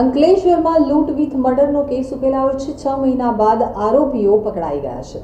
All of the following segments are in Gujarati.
અંકલેશ્વરમાં લૂંટ વિથ મર્ડરનો કેસ ઉકેલાયો છે. છ મહિના બાદ આરોપીઓ પકડાઈ ગયા છે.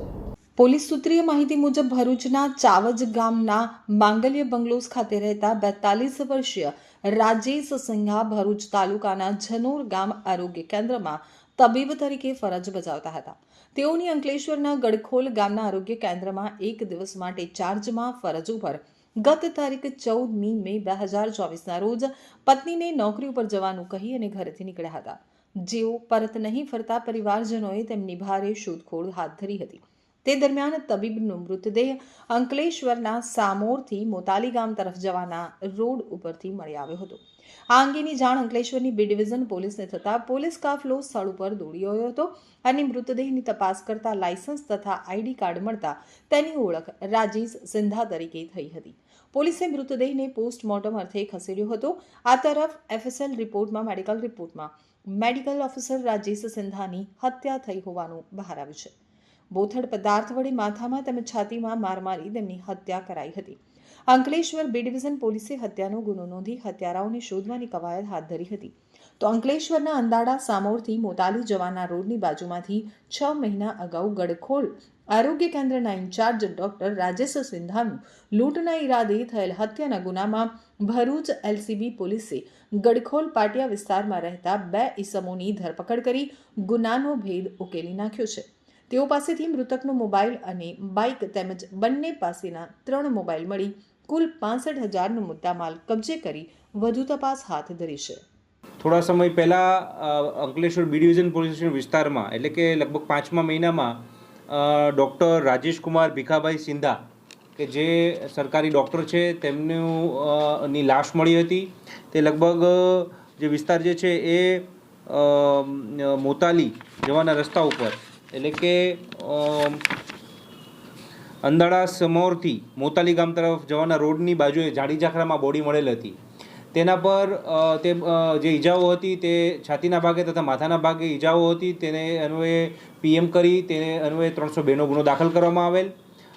પોલીસ સૂત્રીય માહિતી મુજબ ભરૂચના ચાવજ ગામના માંગલ્ય બંગલોઝ ખાતે રહેતા બેતાલીસ વર્ષીય રાજેશ સિંહા ભરૂચ તાલુકાના જનોર ગામ આરોગ્ય કેન્દ્રમાં તબીબ તરીકે ફરજ બજાવતા હતા. તેઓની અંકલેશ્વરના ગડખોલ ગામના આરોગ્ય કેન્દ્રમાં એક દિવસ માટે ચાર્જમાં ફરજ ઉપર ગત તારીખ ચૌદમી મે બે હજાર ચોવીસના રોજ પત્નીને નોકરી ઉપર જવાનું કહી અને ઘરેથી નીકળ્યા હતા. જેઓ પરત નહીં ફરતા પરિવારજનોએ તેમની ભારે શોધખોળ હાથ ધરી હતી. તે દરમિયાન તબીબનો મૃતદેહ અંકલેશ્વરના સામોરથી મોતાલી ગામ તરફ જવાના રોડ ઉપરથી મળી આવ્યો હતો. આ અંગેની જાણ અંકલેશ્વરની બી ડિવિઝન પોલીસને થતાં પોલીસ કાફલો સ્થળ ઉપર દોડી આવ્યો હતો અને મૃતદેહની તપાસ કરતા લાયસન્સ તથા આઈડી કાર્ડ મળતા તેની ઓળખ રાજેશ સિંધા તરીકે થઈ હતી. પોલીસે મૃતદેહને પોસ્ટમોર્ટમ અર્થે ખસેડ્યો હતો. આ તરફ એફએસએલ રિપોર્ટમાં, મેડિકલ રિપોર્ટમાં મેડિકલ ઓફિસર રાજેશ સિંધાની હત્યા થઈ હોવાનું બહાર આવ્યું છે. બોથડ પદાર્થ વડે માથામાં તેમજ છાતીમાં માર મારી તેમની હત્યા કરાઈ હતી. અંકલેશ્વર બી ડિવિઝન પોલીસે હત્યાનો ગુનો નોંધી હત્યારાઓને શોધવાની કવાયત હાથ ધરી હતી. તો અંકલેશ્વરના અંદાડા, સામોરથી મોતાલી જવાના રોડની બાજુમાંથી છ મહિના અગાઉ ગડખોલ આરોગ્ય કેન્દ્રના ઇન્ચાર્જ ડોક્ટર રાજેશ સિંધાનું લૂંટના ઈરાદે થયેલ હત્યાના ગુનામાં ભરૂચ એલસીબી પોલીસે ગડખોલ પાટિયા વિસ્તારમાં રહેતા બે ઈસમોની ધરપકડ કરી ગુનાનો ભેદ ઉકેલી નાખ્યો છે. તેઓ પાસેથી મૃતકનો મોબાઈલ અને બાઇક તેમજ બંને પાસેના ત્રણ મોબાઈલ મળી કુલ પાસઠ હજારનો મુદ્દામાલ કબજે કરી વધુ તપાસ હાથ ધરી છે. થોડા સમય પહેલાં Ankleshwar B division police station વિસ્તારમાં, એટલે કે લગભગ પાંચમા મહિનામાં ડૉક્ટર રાજેશ કુમાર ભીખાભાઈ સિંધા, કે જે સરકારી ડૉક્ટર છે, તેમનું ની લાશ મળી હતી. તે લગભગ જે વિસ્તાર જે છે એ મોતાલી જવાના રસ્તા ઉપર. એટલે કે અંદાળા સમોરથી મોતાલી ગામ તરફ જવાના રોડની બાજુએ જાડી ઝાખરામાં બોડી મળેલ હતી. તેના પર તે જે ઈજાઓ હતી તે છાતીના ભાગે તથા માથાના ભાગે ઈજાઓ હતી, તેને અન્વયે પીએમ કરી, તેને અન્વયે ત્રણસો બેનો ગુનો દાખલ કરવામાં આવેલ.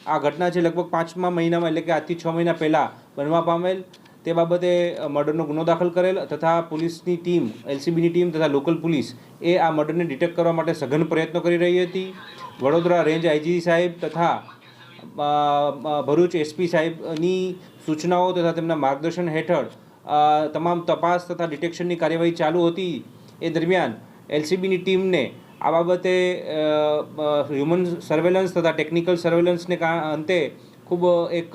આ ઘટના છે લગભગ પાંચમા મહિનામાં, એટલે કે આજથી છ મહિના પહેલાં બનવા પામેલ. તે બાબતે મર્ડરનો ગુનો દાખલ કરેલ તથા પોલીસની ટીમ, એલસીબીની ટીમ તથા લોકલ પોલીસ એ આ મર્ડરને ડિટેક્ટ કરવા માટે સઘન પ્રયત્નો કરી રહી હતી. વડોદરા રેન્જ આઈજી સાહેબ તથા ભરૂચ એસપી સાહેબની સૂચનાઓ તથા તેમના માર્ગદર્શન હેઠળ તમામ તપાસ તથા ડિટેક્શનની કાર્યવાહી ચાલુ હતી. એ દરમિયાન એલસીબીની ટીમને આ બાબતે હ્યુમન સર્વેલન્સ તથા ટેકનિકલ સર્વેલન્સને અંતે ખૂબ એક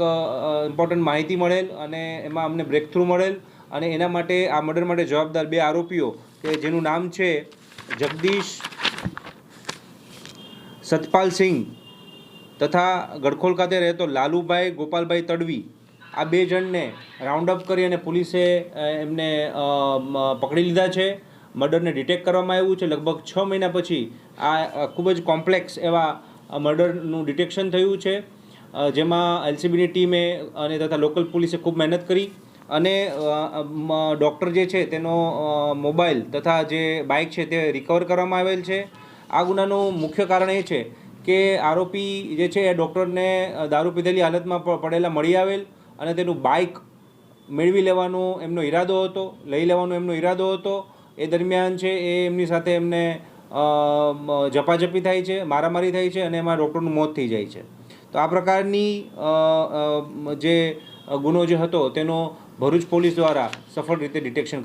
ઇમ્પોર્ટન્ટ માહિતી મળેલ અને એમાં અમને બ્રેક થ્રુ મળેલ અને એના માટે, આ મર્ડર માટે જવાબદાર બે આરોપીઓ કે જેનું નામ છે જગદીશ સતપાલ સિંહ તથા ગડખોલ ખાતે રહેતો લાલુભાઈ ગોપાલભાઈ તડવી. આ બે જણને રાઉન્ડ અપ કરી અને પોલીસે એમને પકડી લીધા છે. મર્ડરને ડિટેક્ટ કરવામાં આવ્યું છે. લગભગ છ મહિના પછી આ ખૂબ જ કોમ્પ્લેક્સ એવા મર્ડરનું ડિટેક્શન થયું છે. જેમાં એલસીબીની ટીમે અને તથા લોકલ પોલીસે ખૂબ મહેનત કરી અને ડૉક્ટર જે છે તેનો મોબાઈલ તથા જે બાઇક છે તે રિકવર કરવામાં આવેલ છે. આ ગુનાનું મુખ્ય કારણ એ છે કે આરોપી જે છે એ ડૉક્ટરને દારૂ પીધેલી હાલતમાં પડેલા મળી આવેલ. અને તેનું બાઇક મેળવી લેવાનો એમનો ઈરાદો હતો, લઈ લેવાનો એમનો ઈરાદો હતો. એ દરમિયાન છે એ એમની સાથે એમને ઝપાઝપી થાય છે, મારામારી થાય છે અને એમાં ડૉક્ટરનું મોત થઈ જાય છે. તો આ પ્રકારની જે ગુનો જે હતો તેનો ભરૂચ પોલીસ દ્વારા સફળ રીતે ડિટેક્શન